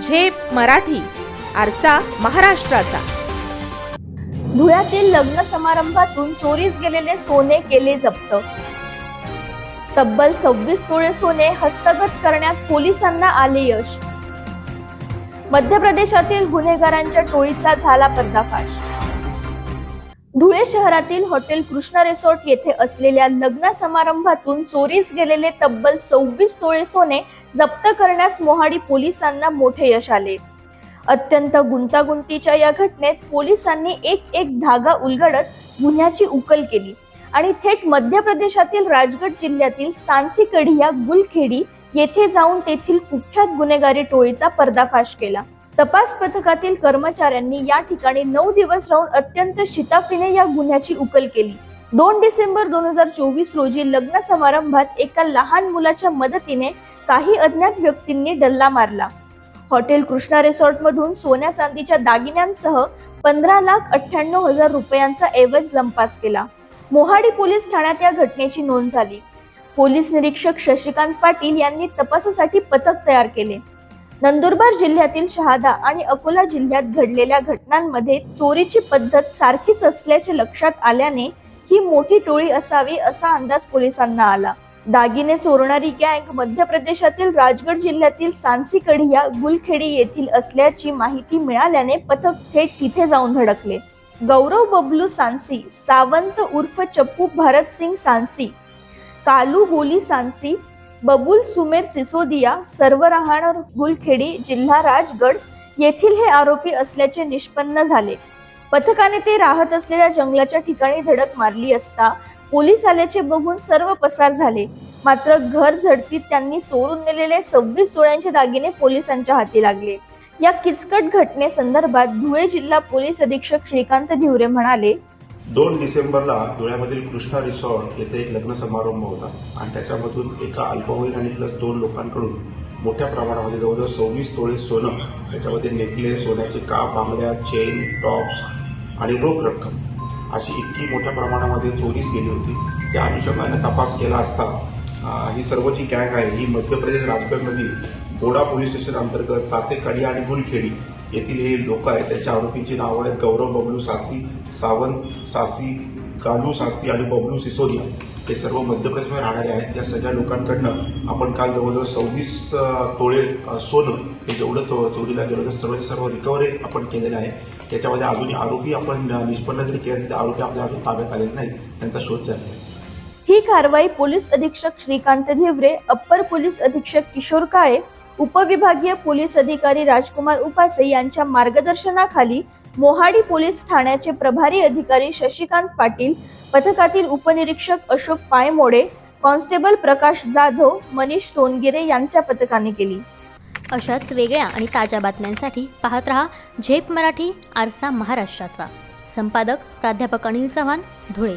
झेप मराठी आरसा महाराष्ट्राचा. धुळ्यातील लग्न समारंभातून चोरीस गेलेले सोने केले जप्त. तब्बल सव्वीस तोळे सोने हस्तगत करण्यात पोलिसांना आले यश. मध्य प्रदेशातील गुन्हेगारांच्या टोळीचा झाला पर्दाफाश. धुळे शहरातील हॉटेल कृष्णा रिसॉर्ट येथे असलेल्या लग्न समारंभातून चोरीस गेलेले तब्बल सव्वीस तोळे सोने जप्त करण्यास मोहाडी पोलिसांना मोठे यश आले. अत्यंत गुंतागुंतीच्या या घटनेत पोलिसांनी एक एक धागा उलगडत गुन्ह्याची उकल केली आणि थेट मध्य प्रदेशातील राजगड जिल्ह्यातील सांसीकढी या गुलखेडी येथे जाऊन तेथील कुख्यात गुन्हेगारी टोळीचा पर्दाफाश केला. तपास पथकातील कर्मचाऱ्यांनी या ठिकाणी नऊ दिवस राहून अत्यंत शिताफीने या गुन्ह्याची उकल केली. दोन डिसेंबर दोन हजार चोवीस रोजी लग्न समारंभात एका लहान मुलाच्या मदतीने काही अज्ञात व्यक्तींनी डल्ला मारला. हॉटेल कृष्णा रिसॉर्ट मधून सोन्या चांदीच्या दागिन्यांसह पंधरा लाख अठ्ठ्याण्णव हजार रुपयांचा एवज लंपास केला. मोहाडी पोलीस ठाण्यात या घटनेची नोंद झाली. पोलीस निरीक्षक शशिकांत पाटील यांनी तपासासाठी पथक तयार केले. नंदुरबार जिल्ह्यातील शहादा आणि अकोला जिल्ह्यात घडलेल्या घटनांमध्ये चोरीची पद्धत सारखीच असल्याचे लक्षात आल्याने ही मोठी टोळी असावी असा अंदाज पोलिसांना आला. दागिने चोरणारी गँग मध्य प्रदेशातील राजगड जिल्ह्यातील सांसीकडी या गुलखेडी येथील असल्याची माहिती मिळाल्याने पथक थेट तिथे जाऊन धडकले. गौरव बबलू सांसी सावंत उर्फ चप्पू भारत सिंग सांसी कालू बोली सांसी बबुल सुमेर सिसोदिया सर्व राहणार गुलखेडी जिल्हा राजगड येथील हे आरोपी असल्याचे निष्पन्न झाले. पथकाने ते राहत असलेल्या जंगलाच्या ठिकाणी धडक मारली असता पोलीस आल्याचे बघून सर्व पसार झाले. मात्र घर झडतीत त्यांनी चोरून नेलेले सव्वीस तोळ्यांचे दागिने पोलिसांच्या हाती लागले. या किचकट घटनेसंदर्भात धुळे जिल्हा पोलीस अधीक्षक श्रीकांत धिवरे म्हणाले दोन डिसेंबरला धुळ्यामधील कृष्णा रिसॉर्ट येथे एक लग्न समारंभ होता. आणि त्याच्यामधून एका अल्पवयीन आणि प्लस दोन लोकांकडून मोठ्या प्रमाणामध्ये जवळजवळ सव्वीस तोळे सोनं त्याच्यामध्ये नेकलेस सोन्याचे काप बांगड्या चेन टॉप्स आणि रोख रक्कम अशी इतकी मोठ्या प्रमाणामध्ये चोरीस गेली होती. त्या अनुषंगाने तपास केला असता ही सर्व जी गँग आहे ही मध्य प्रदेश राजगडमधील बोडा पोलीस स्टेशन अंतर्गत सासेकडी आणि गुलखेडी येथील हे लोक आहेत त्यांच्या आरोपींची नावं आहेत. गौरव बबलू सासी सावंत सासी गालू सासी आणि बबलू सिसोदिया हे सर्व मध्य प्रदेशमध्ये राहणारे आहेत. या सगळ्या लोकांकडनं आपण काल जवळजवळ सव्वीस तोळे सोनं हे जेवढं तो चोरीला गेलं होतं सर्व सर्व रिकव्हरी आपण केलेलं आहे. त्याच्यामध्ये अजूनही आरोपी आपण निष्पन्न जरी केले तर आरोपी आपल्या अजून ताब्यात आलेले नाही त्यांचा शोध झाला आहे. ही कारवाई पोलीस अधीक्षक श्रीकांत धिवरे अप्पर पोलीस अधीक्षक किशोर काळे उपविभागीय पोलीस अधिकारी राजकुमार उपासे यांच्या मार्गदर्शनाखाली मोहाडी पोलीस ठाण्याचे प्रभारी अधिकारी शशिकांत पाटील पथकातील उपनिरीक्षक अशोक पायमोडे कॉन्स्टेबल प्रकाश जाधव मनीष सोनगिरे यांच्या पथकाने केली. अशाच वेगळ्या आणि ताज्या बातम्यांसाठी पाहत रहा झेप मराठी आरसा महाराष्ट्राचा. संपादक प्राध्यापक अनिल चव्हाण धुळे.